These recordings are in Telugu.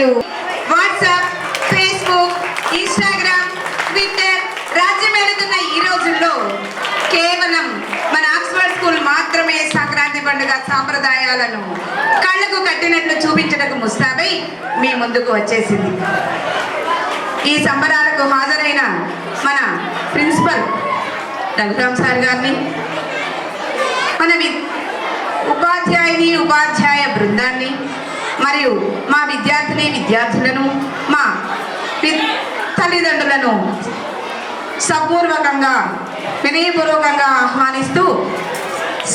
వాళ్ళు వాట్సాప్ ఫేస్బుక్ ఇన్స్టాగ్రామ్ ట్విట్టర్ రాజ్యమేలుతున్న ఈ రోజుల్లో కేవలం మన ఆక్స్ఫర్డ్ స్కూల్ మాత్రమే సంక్రాంతి పండుగ సాంప్రదాయాలను కళ్ళకు కట్టినట్లు చూపించడానికి ముస్తాబై మీ ముందుకు వచ్చేసింది. ఈ సంబరాలకు హాజరైన మన ప్రిన్సిపల్ రఘురామ్ సార్ గారిని మన ఉపాధ్యాయుని ఉపాధ్యాయ బృందాన్ని మరియు మా విద్యార్థిని విద్యార్థులను మా తల్లిదండ్రులను సపూర్వకంగా వినయపూర్వకంగా ఆహ్వానిస్తూ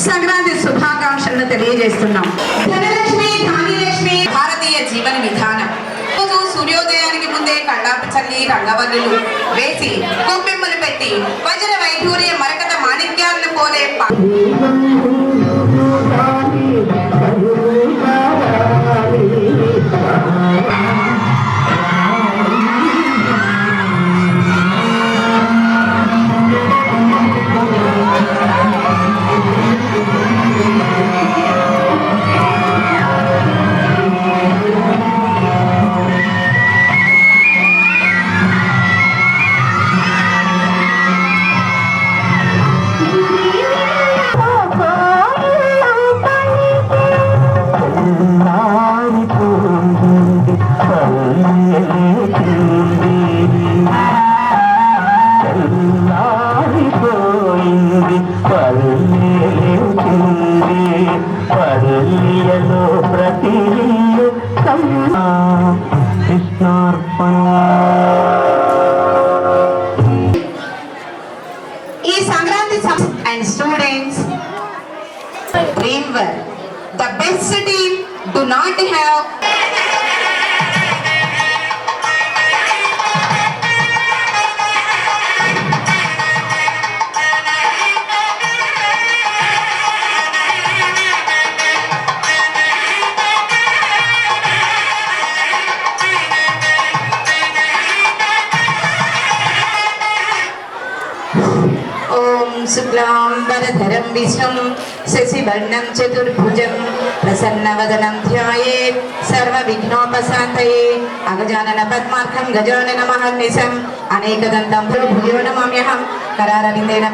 సంక్రాంతి శుభాకాంక్షలను తెలియజేస్తున్నాం. ధనలక్ష్మి ధాన్యలక్ష్మి భారతీయ జీవన విధానం. రోజు సూర్యోదయానికి ముందే కళ్ళాపి చల్లి రంగవల్లులు వేసి కొమ్మెమ్మలు పెట్టి వజ్ర వైఢూర్య మరకత మాణిక్యాలను పోలే best team do not have వరధరం విష్ణుం శశివర్ణం చతుర్భుజం ప్రసన్నవదనం ధ్యాయేత్ సర్వ విఘ్నోపశాంతయే అగజానన పద్మార్కం గజానన మహర్నిశం అనేకదంతం భూయో నమామ్యహం కరారవిందేన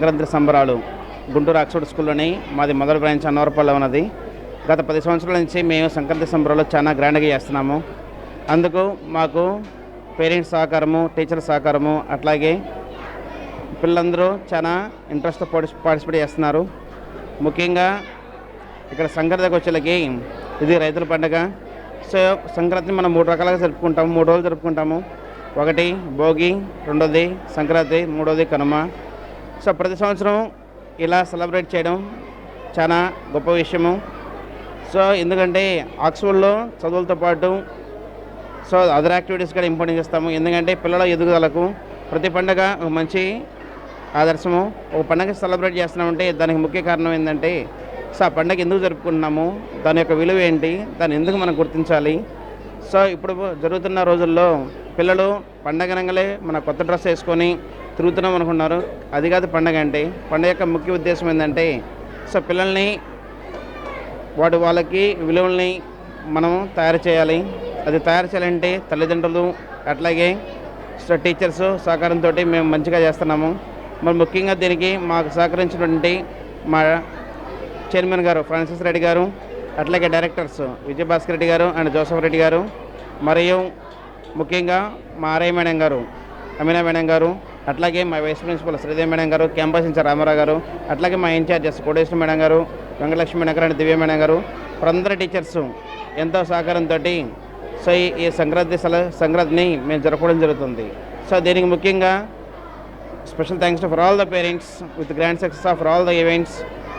సంక్రాంతి సంబరాలు గుంటూరు ఆక్స్ఫర్డ్ స్కూల్లోని మాది మొదటి బ్రాంచ్ అన్నవరపల్లి ఉన్నది. గత పది సంవత్సరాల నుంచి మేము సంక్రాంతి సంబరాలు చాలా గ్రాండ్గా చేస్తున్నాము. అందుకు మాకు పేరెంట్స్ సహకారము టీచర్ సహకారము అట్లాగే పిల్లలందరూ చాలా ఇంట్రెస్ట్తో పార్టిసిపేట్ చేస్తున్నారు. ముఖ్యంగా ఇక్కడ సంక్రాంతికి వచ్చేలకి ఇది రైతుల పండుగ. సో సంక్రాంతి మనం మూడు రకాలుగా జరుపుకుంటాము మూడు రోజులు జరుపుకుంటాము. ఒకటి భోగి రెండోది సంక్రాంతి మూడోది కనుమ. సో ప్రతి సంవత్సరం ఇలా సెలబ్రేట్ చేయడం చాలా గొప్ప విషయము. సో ఎందుకంటే ఆక్స్ఫర్డ్లో చదువులతో పాటు సో అదర్ యాక్టివిటీస్ కూడా ఇంపార్టెన్స్ ఇస్తాము ఎందుకంటే పిల్లల ఎదుగుదలకు ప్రతి పండగ ఒక మంచి ఆదర్శము. ఒక పండగ సెలబ్రేట్ చేస్తున్నామంటే దానికి ముఖ్య కారణం ఏంటంటే సో ఆ పండగ ఎందుకు జరుపుకుంటున్నాము? దాని యొక్క విలువ ఏంటి? దాన్ని ఎందుకు మనం గుర్తించాలి? సో ఇప్పుడు జరుగుతున్న రోజుల్లో పిల్లలు పండగ రంగలే మన కొత్త డ్రెస్ వేసుకొని తిరుగుతున్నాం అనుకున్నారు అది కాదు పండగ అంటే. పండగ యొక్క ముఖ్య ఉద్దేశం ఏంటంటే సో పిల్లల్ని వాడు వాళ్ళకి విలువల్ని మనం తయారు చేయాలి. అది తయారు చేయాలంటే తల్లిదండ్రులు అట్లాగే సో టీచర్స్ సహకారంతో మేము మంచిగా చేస్తున్నాము. మరి ముఖ్యంగా దీనికి మాకు సహకరించినటువంటి మా చైర్మన్ గారు ఫ్రాన్సిస్ రెడ్డి గారు అట్లాగే డైరెక్టర్స్ విజయభాస్కర్ రెడ్డి గారు అండ్ జోసఫ్ రెడ్డి గారు మరియు ముఖ్యంగా మా ఆర్ఐ మేడం గారు అమీనా మేడం గారు అట్లాగే మా వైస్ ప్రిన్సిపల్ శ్రీదేవి మేడం గారు క్యాంపస్ ఇన్ఛార్జ్ రామారావు గారు అట్లాగే మా ఇన్ఛార్జెస్ కోటేశ్వర మేడం గారు వెంకటలక్ష్మి మేడం గారు అండ్ దివ్య మేడం గారు. అందరు టీచర్స్ ఎంతో సహకారంతో సో ఈ- ఈ సంక్రాంతి సంక్రాంతిని మేము జరపడం జరుగుతుంది. సో దీనికి ముఖ్యంగా special thanks to for all the parents with grand success of all the events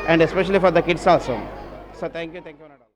and especially for the kids also. So thank you thank you